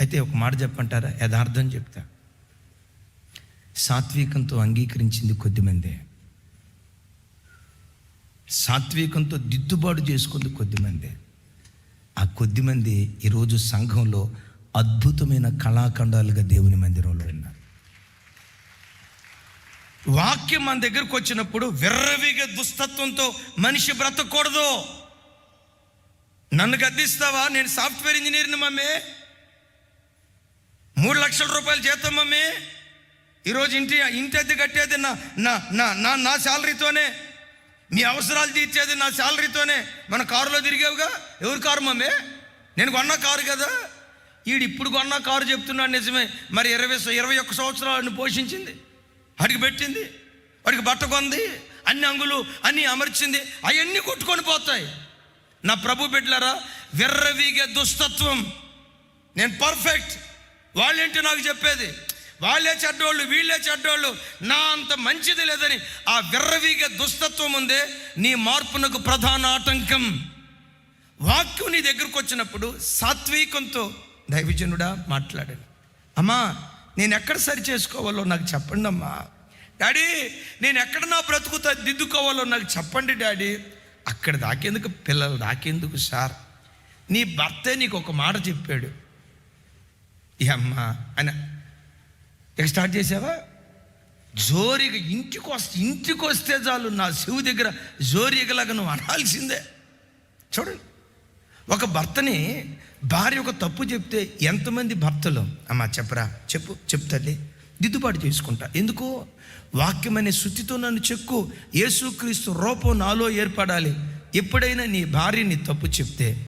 అయితే ఒక మాట చెప్పంటారా? యథార్థం చెప్తా. సాత్వికంతో అంగీకరించింది కొద్దిమందే. సాత్వికంతో దిద్దుబాటు చేసుకుంది కొద్దిమందే. ఆ కొద్దిమంది ఈరోజు సంఘంలో అద్భుతమైన కళాఖండాలుగా దేవుని మందిరంలో ఉన్నారు వాక్యం మన దగ్గరకు వచ్చినప్పుడు విర్రవిగా దుస్తత్వంతో మనిషి బ్రతకూడదు. నన్ను గద్దిస్తావా? నేను సాఫ్ట్వేర్ ఇంజనీర్ని మమ్మీ. మూడు లక్షల రూపాయలు జీతం మమ్మీ. ఈరోజు ఇంటి ఇంటి అద్దె కట్టేది నా నా నా నా నా శాలరీతోనే. మీ అవసరాలు తీర్చేది నా శాలరీతోనే. మన కారులో తిరిగావుగా? ఎవరి కారు మమ్మీ? నేను కొన్న కారు కదా. ఈడు ఇప్పుడు కొన్న కారు చెప్తున్నాడు నిజమే. మరి ఇరవై ఇరవై ఒక్క సంవత్సరాలను పోషించింది. అడిగి పెట్టింది. వాడికి బట్ట కొంది. అన్ని అంగులు అన్ని అమర్చింది. అవన్నీ కొట్టుకొని పోతాయి. నా ప్రభు బిడ్డలరా విర్రవీగే దుస్తత్వం. నేను పర్ఫెక్ట్ వాళ్ళేంటి నాకు చెప్పేది? వాళ్ళే చెడ్డోళ్ళు వీళ్ళే చెడ్డోళ్ళు. నా అంత మంచిది లేదని ఆ విర్రవీగే దుస్తత్వం ఉందే నీ మార్పునకు ప్రధాన ఆటంకం. వాక్యం నీ దగ్గరకు వచ్చినప్పుడు సాత్వికంతో దైవజనుడా మాట్లాడాడు. అమ్మా నేను ఎక్కడ సరి చేసుకోవాలో నాకు చెప్పండి అమ్మా. డాడీ నేను ఎక్కడ నా బ్రతుకు దిద్దుకోవాలో నాకు చెప్పండి డాడీ. అక్కడ దాకేందుకు పిల్లలు దాకేందుకు సార్? నీ భర్తే నీకు ఒక మాట చెప్పాడు. ఈ అమ్మ అని ఇక స్టార్ట్ చేసావా? జోరిగా ఇంటికి వస్తే ఇంటికి వస్తే చాలు నా శివు దగ్గర జోరిగలాగా నువ్వు అనాల్సిందే. చూడండి. ఒక భర్తని భార్య ఒక తప్పు చెప్తే ఎంతమంది భర్తలు? అమ్మా చెప్పరా చెప్పు చెప్తాలే దిద్దుబాటు చేసుకుంటా. ఎందుకు? వాక్యం అనే శుద్ధితో నన్ను చెక్కు. యేసుక్రీస్తు రూపం నాలో ఏర్పడాలి. ఎప్పుడైనా నీ భార్య నీ తప్పు చెప్తే